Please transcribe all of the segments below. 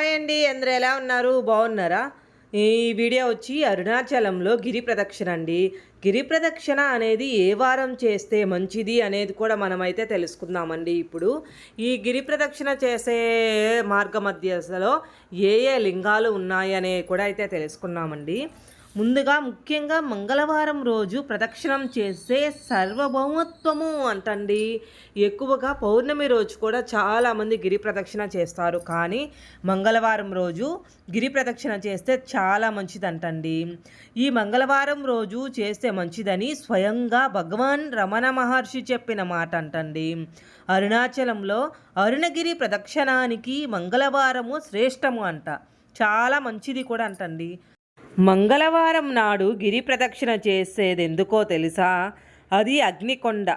Hi అండి అందరూ ఎలా ఉన్నారు? బాగున్నారా? ఈ వీడియో వచ్చి అరుణాచలంలో గిరి ప్రదక్షిణ అండి. గిరి ప్రదక్షిణ అనేది ఏ వారం చేస్తే మంచిది అనేది కూడా మనమైతే తెలుసుకుందామండి. ఇప్పుడు ఈ గిరి ప్రదక్షిణ చేసే మార్గ మధ్యలో ఏ ఏ లింగాలు ఉన్నాయనే కూడా అయితే తెలుసుకున్నామండి ముందుగా ముఖ్యంగా మంగళవారం రోజు ప్రదక్షిణం చేసే సర్వభౌమత్వము అంటండి. ఎక్కువగా పౌర్ణమి రోజు కూడా చాలామంది గిరి ప్రదక్షిణ చేస్తారు. కానీ మంగళవారం రోజు గిరి ప్రదక్షిణ చేస్తే చాలా మంచిదంటండి. ఈ మంగళవారం రోజు చేస్తే మంచిదని స్వయంగా భగవాన్ రమణ మహర్షి చెప్పిన మాట అంటండి అరుణాచలంలో అరుణగిరి ప్రదక్షిణానికి మంగళవారము శ్రేష్టము అంట. చాలా మంచిది కూడా అంటండి. మంగళవారం నాడు గిరి ప్రదక్షిణ చేసేది ఎందుకో తెలుసా? అది అగ్నికొండ.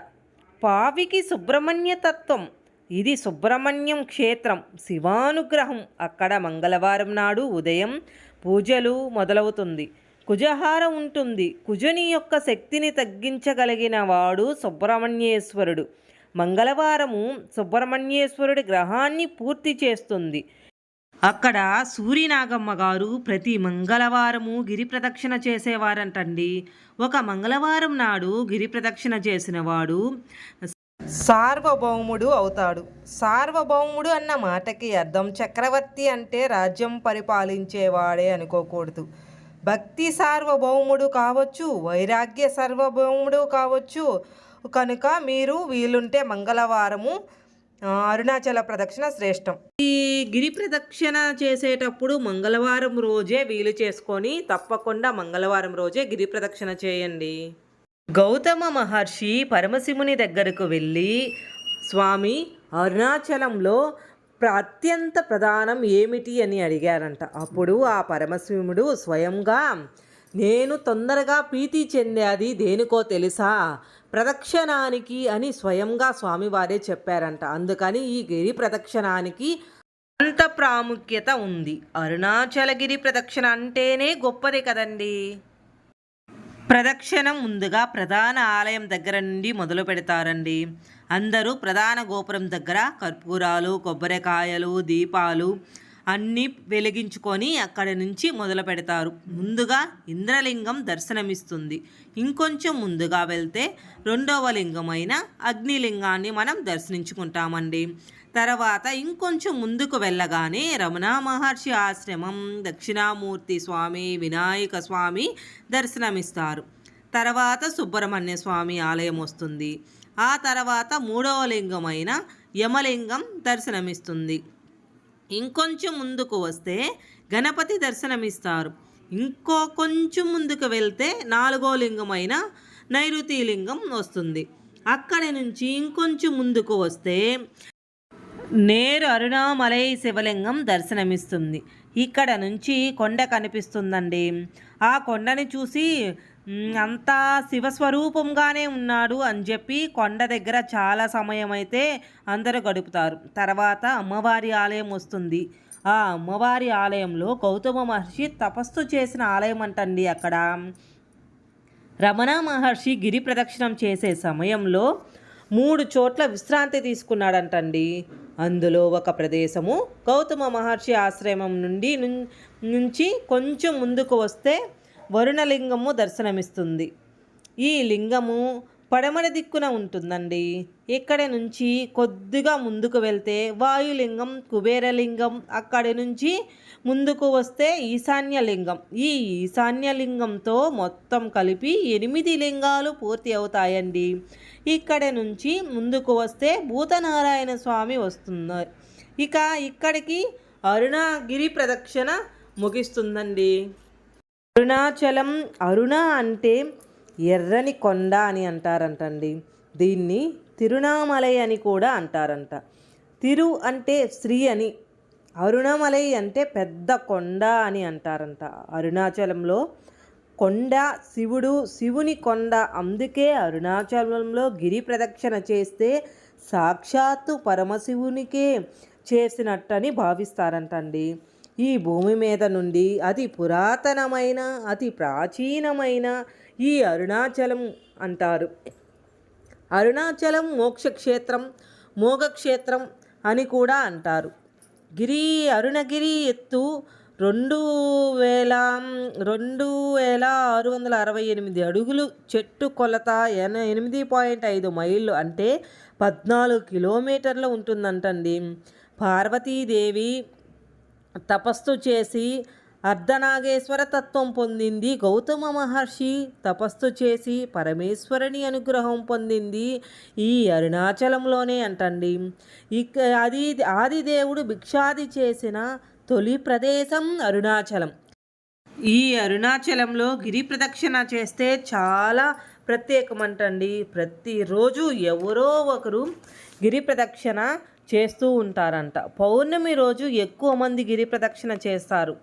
పావికి సుబ్రహ్మణ్య తత్వం. ఇది సుబ్రహ్మణ్యం క్షేత్రం. శివానుగ్రహం. అక్కడ మంగళవారం నాడు ఉదయం పూజలు మొదలవుతుంది. కుజహారం ఉంటుంది. కుజుని యొక్క శక్తిని తగ్గించగలిగిన వాడు సుబ్రహ్మణ్యేశ్వరుడు. మంగళవారము సుబ్రహ్మణ్యేశ్వరుడి గ్రహాన్ని పూర్తి చేస్తుంది. అక్కడ సూర్యనాగమ్మ గారు ప్రతి మంగళవారము గిరి ప్రదక్షిణ చేసేవారంటండి. ఒక మంగళవారం నాడు గిరి ప్రదక్షిణ చేసిన వాడు సార్వభౌముడు అవుతాడు. సార్వభౌముడు అన్న మాటకి అర్థం చక్రవర్తి అంటే రాజ్యం పరిపాలించేవాడే అనుకోకూడదు. భక్తి సార్వభౌముడు కావచ్చు వైరాగ్య సార్వభౌముడు కావచ్చు. కనుక మీరు వీలుంటే మంగళవారము అరుణాచల ప్రదక్షిణ శ్రేష్టం. ఈ గిరి ప్రదక్షిణ చేసేటప్పుడు మంగళవారం రోజే వీలు చేసుకొని తప్పకుండా మంగళవారం రోజే గిరి ప్రదక్షిణ చేయండి. గౌతమ మహర్షి పరమశివుని దగ్గరకు వెళ్ళి స్వామి అరుణాచలంలో అత్యంత ప్రధానం ఏమిటి? అని అడిగారంట. అప్పుడు ఆ పరమశివుడు స్వయంగా నేను తొందరగా ప్రీతి చెందేది దేనికో తెలుసా? ప్రదక్షిణానికి అని స్వయంగా స్వామివారే చెప్పారంట. అందుకని ఈ గిరి ప్రదక్షిణానికి అంత ప్రాముఖ్యత ఉంది. అరుణాచలగిరి ప్రదక్షిణ అంటేనే గొప్పది కదండి. ప్రదక్షిణం ముందుగా ప్రధాన ఆలయం దగ్గర నుండి మొదలు పెడతారండి. అందరూ ప్రధాన గోపురం దగ్గర కర్పూరాలు కొబ్బరికాయలు దీపాలు అన్నీ వెలిగించుకొని అక్కడి నుంచి మొదలు పెడతారు. ముందుగా ఇంద్రలింగం దర్శనమిస్తుంది. ఇంకొంచెం ముందుగా వెళ్తే రెండవ లింగమైన అగ్నిలింగాన్ని మనం దర్శించుకుంటామండి. తర్వాత ఇంకొంచెం ముందుకు వెళ్ళగానే రమణ మహర్షి ఆశ్రమం దక్షిణామూర్తి స్వామి వినాయక స్వామి దర్శనమిస్తారు. తర్వాత సుబ్రహ్మణ్య స్వామి ఆలయం వస్తుంది. ఆ తర్వాత మూడవ లింగమైన యమలింగం దర్శనమిస్తుంది. ఇంకొంచెం ముందుకు వస్తే గణపతి దర్శనమిస్తారు. ఇంకో కొంచెం ముందుకు వెళ్తే నాలుగో లింగమైన నైరుతి లింగం వస్తుంది. అక్కడి నుంచి ఇంకొంచెం ముందుకు వస్తే నేరు అరుణామలై శివలింగం దర్శనమిస్తుంది. ఇక్కడ నుంచి కొండ కనిపిస్తుందండి. ఆ కొండని చూసి అంతా శివస్వరూపంగానే ఉన్నాడు అని చెప్పి కొండ దగ్గర చాలా సమయం అయితే అందరూ గడుపుతారు. తర్వాత అమ్మవారి ఆలయం వస్తుంది. ఆ అమ్మవారి ఆలయంలో గౌతమ మహర్షి తపస్సు చేసిన ఆలయం అంటండి అక్కడ. రమణ మహర్షి గిరి ప్రదక్షిణం చేసే సమయంలో మూడు చోట్ల విశ్రాంతి తీసుకున్నాడంటండి. అందులో ఒక ప్రదేశము గౌతమ మహర్షి ఆశ్రమం నుండి నుంచి కొంచెం ముందుకు వస్తే వరుణలింగము దర్శనమిస్తుంది. ఈ లింగము పడమర దిక్కున ఉంటుందండి. ఇక్కడ నుంచి కొద్దిగా ముందుకు వెళ్తే వాయులింగం కుబేరలింగం అక్కడి నుంచి ముందుకు వస్తే ఈశాన్యలింగం. ఈ ఈశాన్యలింగంతో మొత్తం కలిపి ఎనిమిది లింగాలు పూర్తి అవుతాయండి. ఇక్కడి నుంచి ముందుకు వస్తే భూతనారాయణ స్వామి వస్తున్నారు. ఇక ఇక్కడికి అరుణగిరి ప్రదక్షిణ ముగిస్తుందండి. అరుణాచలం అరుణ అంటే ఎర్రని కొండ అని అంటారంటండి. దీన్ని తిరుణామలై అని కూడా అంటారంట. తిరు అంటే శ్రీ అని అరుణమలై అంటే పెద్ద కొండ అని అంటారంట. అరుణాచలంలో కొండ శివుడు శివుని కొండ. అందుకే అరుణాచలంలో గిరి ప్రదక్షిణ చేస్తే సాక్షాత్తు పరమశివునికే చేసినట్టని భావిస్తారంటండి. ఈ భూమి మీద నుండి అతి పురాతనమైన అతి ప్రాచీనమైన ఈ అరుణాచలం అంటారు. అరుణాచలం మోక్షక్షేత్రం మోగక్షేత్రం అని కూడా అంటారు. గిరి అరుణగిరి ఎత్తు రెండు వేల రెండు వేల ఆరు వందల అరవై ఎనిమిది అడుగులు చెట్టు కొలత ఎన ఎనిమిది పాయింట్ ఐదు మైళ్ళు అంటే పద్నాలుగు కిలోమీటర్లు ఉంటుందంటండి. పార్వతీదేవి తపస్సు చేసి అర్ధనాగేశ్వర తత్వం పొందింది. గౌతమ మహర్షి తపస్సు చేసి పరమేశ్వరుని అనుగ్రహం పొందింది. ఈ అరుణాచలంలోనే అంటండి. ఇక అది ఆదిదేవుడు భిక్షాది చేసిన తొలి ప్రదేశం అరుణాచలం. ఈ అరుణాచలంలో గిరి ప్రదక్షిణ చేస్తే చాలా ప్రత్యేకమంటండి. ప్రతిరోజు ఎవరో ఒకరు గిరి ప్రదక్షిణ చేస్తూ ఉంటారంట. పౌర్ణమి రోజు ఎక్కువ మంది గిరి ప్రదక్షిణ చేస్తారు.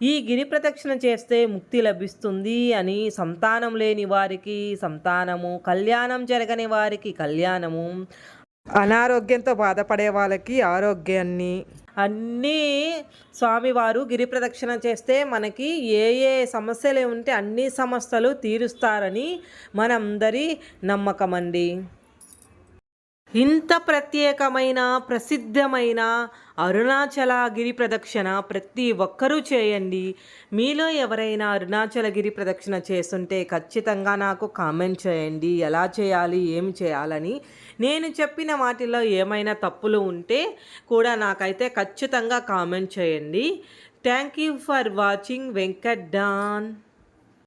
ఈ గిరి ప్రదక్షిణ చేస్తే ముక్తి లభిస్తుంది అని సంతానం లేని వారికి సంతానము కళ్యాణం జరగని వారికి కళ్యాణము అనారోగ్యంతో బాధపడే వాళ్ళకి ఆరోగ్యాన్ని అన్నీ స్వామివారు గిరి ప్రదక్షిణ చేస్తే మనకి ఏ ఏ సమస్యలు ఉంటే అన్ని సమస్యలు తీరుస్తారని మనందరి నమ్మకం అండి ఇంత ప్రత్యేకమైన ప్రసిద్ధమైన అరుణాచల గిరి ప్రదక్షిణ ప్రతి ఒక్కరూ చేయండి. మీలో ఎవరైనా అరుణాచల గిరి ప్రదక్షిణ చేస్తుంటే ఖచ్చితంగా నాకు కామెంట్ చేయండి. ఎలా చేయాలి ఏం చేయాలని. నేను చెప్పిన వాటిలో ఏమైనా తప్పులు ఉంటే కూడా నాకైతే ఖచ్చితంగా కామెంట్ చేయండి. Thank you for watching. Venkat Don.